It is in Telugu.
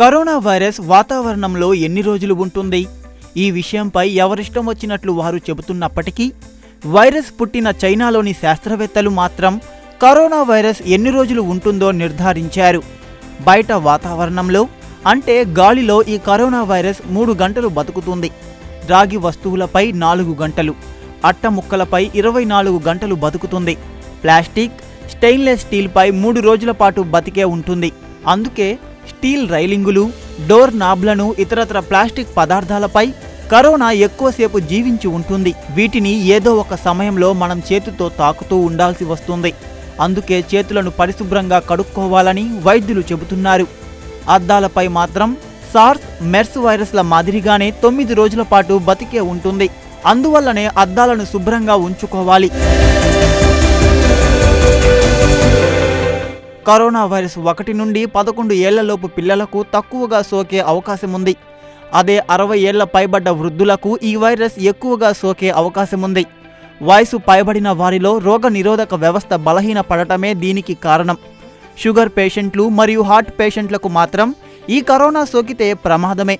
కరోనా వైరస్ వాతావరణంలో ఎన్ని రోజులు ఉంటుంది? ఈ విషయంపై ఎవరిష్టం వచ్చినట్లు వారు చెబుతున్నప్పటికీ వైరస్ పుట్టిన చైనాలోని శాస్త్రవేత్తలు మాత్రం కరోనా వైరస్ ఎన్ని రోజులు ఉంటుందో నిర్ధారించారు. బయట వాతావరణంలో అంటే గాలిలో ఈ కరోనా వైరస్ మూడు గంటలు బతుకుతుంది. రాగి వస్తువులపై నాలుగు గంటలు అట్ట ముక్కలపై ఇరవై నాలుగు గంటలు బతుకుతుంది. ప్లాస్టిక్ స్టెయిన్లెస్ స్టీల్పై మూడు రోజుల పాటు బతికే ఉంటుంది. అందుకే స్టీల్ రైలింగులు డోర్ నాబ్లను ఇతరత్ర ప్లాస్టిక్ పదార్థాలపై కరోనా ఎక్కువసేపు జీవించి ఉంటుంది. వీటిని ఏదో ఒక సమయంలో మనం చేతితో తాకుతూ ఉండాల్సి వస్తుంది. అందుకే చేతులను పరిశుభ్రంగా కడుక్కోవాలని వైద్యులు చెబుతున్నారు. అద్దాలపై మాత్రం సార్స్ మెర్స్ వైరస్ల మాదిరిగానే తొమ్మిది రోజుల పాటు బతికే ఉంటుంది. అందువల్లనే అద్దాలను శుభ్రంగా ఉంచుకోవాలి. కరోనా వైరస్ ఒకటి నుండి పదకొండు ఏళ్ళలోపు పిల్లలకు తక్కువగా సోకే అవకాశం ఉంది అదే అరవై ఏళ్ళ పైబడ్డ వృద్ధులకు ఈ వైరస్ ఎక్కువగా సోకే అవకాశం ఉంది వయసు పైబడిన వారిలో రోగ నిరోధక వ్యవస్థ బలహీన పడటమే దీనికి కారణం. షుగర్ పేషెంట్లు మరియు హార్ట్ పేషెంట్లకు మాత్రం ఈ కరోనా సోకితే ప్రమాదమే.